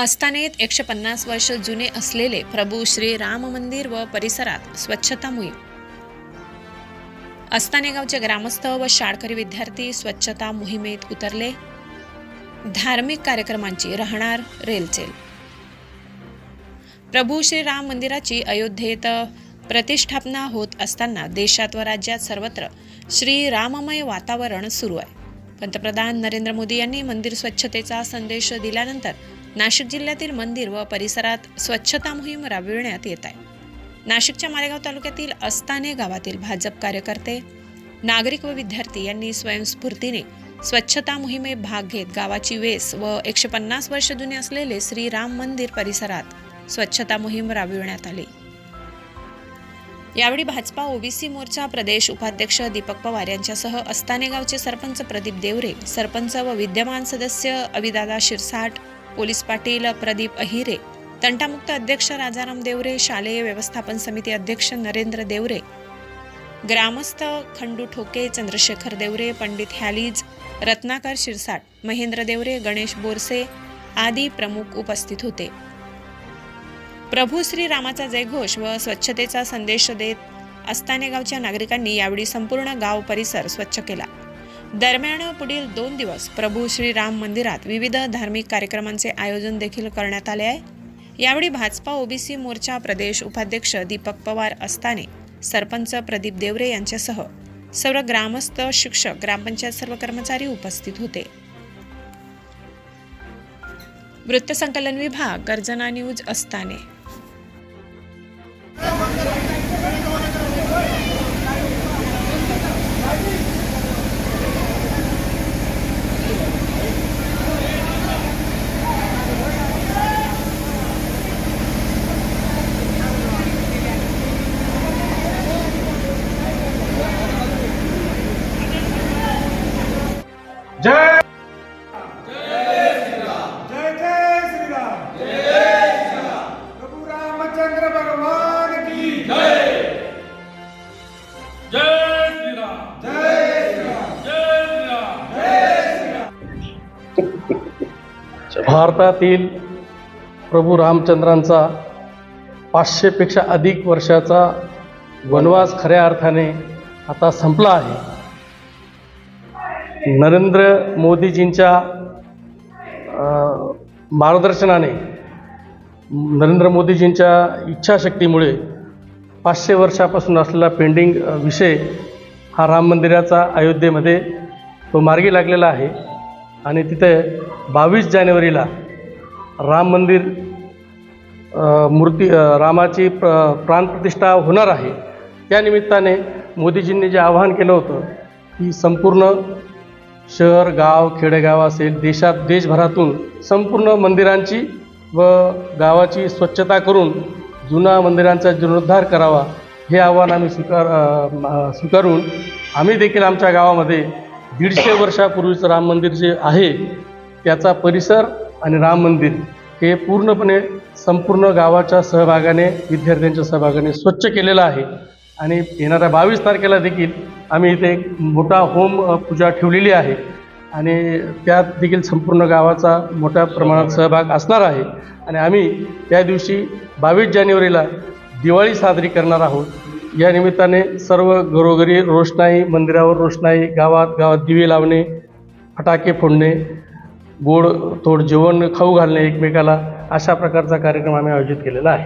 आस्थानेत एकशे पन्नास वर्ष जुने असलेले प्रभू श्री राम मंदिर व परिसरात स्वच्छता मोहीम. आस्थाने गावचे ग्रामस्थ व शाळकरी विद्यार्थी स्वच्छता मोहिमेत उतरले. धार्मिक कार्यक्रमांची राहणार रेलचेल. प्रभू श्री राम मंदिराची अयोध्येत प्रतिष्ठापना होत असताना देशात व राज्यात सर्वत्र श्री राममय वातावरण सुरू आहे. पंतप्रधान नरेंद्र मोदी यांनी मंदिर स्वच्छतेचा संदेश दिल्यानंतर नाशिक जिल्ह्यातील मंदिर व परिसरात स्वच्छता मोहीम राबविण्यात येत आहे. नाशिकच्या मालेगाव तालुक्यातील अस्ताने गावातील भाजप कार्यकर्ते नागरिक व विद्यार्थी यांनी स्वयंस्फूर्तीने स्वच्छता मोहिमेत भाग घेत गावाची वेस व एकशे पन्नास वर्ष जुने असलेले श्री राम मंदिर परिसरात स्वच्छता मोहीम राबविण्यात आली. यावेळी भाजपा ओबीसी मोर्चा प्रदेश उपाध्यक्ष दीपक पवार यांच्यासह अस्ताने गावचे सरपंच प्रदीप देवरे सरपंच व विद्यमान सदस्य अविदादा शिरसाट पोलीस पाटील प्रदीप अहिरे तंटामुक्त अध्यक्ष राजाराम देवरे शालेय व्यवस्थापन समिती अध्यक्ष नरेंद्र देवरे ग्रामस्थ खंडू ठोके चंद्रशेखर देवरे पंडित हॅलीज रत्नाकर शिरसाट महेंद्र देवरे गणेश बोरसे आदी प्रमुख उपस्थित होते. प्रभू श्री रामाचा जयघोष व स्वच्छतेचा संदेश देत अस्ताने गावच्या नागरिकांनी यावेळी संपूर्ण गाव परिसर स्वच्छ केला. दरम्यान पुढील दोन दिवस प्रभू श्री राम मंदिरात विविध धार्मिक कार्यक्रमांचे आयोजन देखील करण्यात आले आहे. यावेळी भाजपा ओबीसी मोर्चा प्रदेश उपाध्यक्ष दीपक पवार असताने सरपंच प्रदीप देवरे यांच्यासह सर्व ग्रामस्थ शिक्षक ग्रामपंचायत सर्व कर्मचारी उपस्थित होते. वृत्तसंकलन विभाग गर्जना न्यूज अस्ताने जय जय जय श्रीराम। जय श्रीराम प्रभु रामचंद्र भगवान की जय। जय श्रीराम। जय श्रीराम। जय श्रीराम। भारतातील प्रभू रामचंद्रांचा पाचशेपेक्षा अधिक वर्षाचा वनवास खऱ्या अर्थाने आता संपला आहे. नरेंद्र मोदीजींच्या मार्गदर्शनाने नरेंद्र मोदीजींच्या इच्छाशक्तीमुळे पाचशे वर्षापासून असलेला पेंडिंग विषय हा राम मंदिराचा अयोध्येमध्ये तो मार्गी लागलेला आहे. आणि तिथे बावीस जानेवारीला राम मंदिर मूर्ती रामाची प्र प्राणप्रतिष्ठा होणार आहे. त्यानिमित्ताने मोदीजींनी जे आवाहन केलं होतं की संपूर्ण शहर गाव खेडेगाव असेल देशात देशभरातून संपूर्ण मंदिरांची व गावाची स्वच्छता करून जुना मंदिरांचा जीर्णोद्धार करावा हे आव्हान आम्ही स्वीकार स्वीकारून आम्ही देखील आमच्या गावामध्ये दीडशे वर्षापूर्वीचं राम मंदिर जे आहे त्याचा परिसर आणि राम मंदिर हे पूर्णपणे संपूर्ण गावाच्या सहभागाने विद्यार्थ्यांच्या सहभागाने स्वच्छ केलेलं आहे. आणि येणाऱ्या बावीस तारखेला देखील आम्ही इथे एक मोठा होम पूजा ठेवलेली आहे. आणि त्यात देखील संपूर्ण गावाचा मोठ्या प्रमाणात सहभाग असणार आहे. आणि आम्ही त्या दिवशी बावीस जानेवारीला दिवाळी साजरी करणार आहोत. या निमित्ताने सर्व घरोघरी रोषणाई मंदिरावर रोषणाई गावात गावात दिवे लावणे फटाके फोडणे गोड थोड जेवण खाऊ घालणे एकमेकाला अशा प्रकारचा कार्यक्रम आम्ही आयोजित केलेला आहे.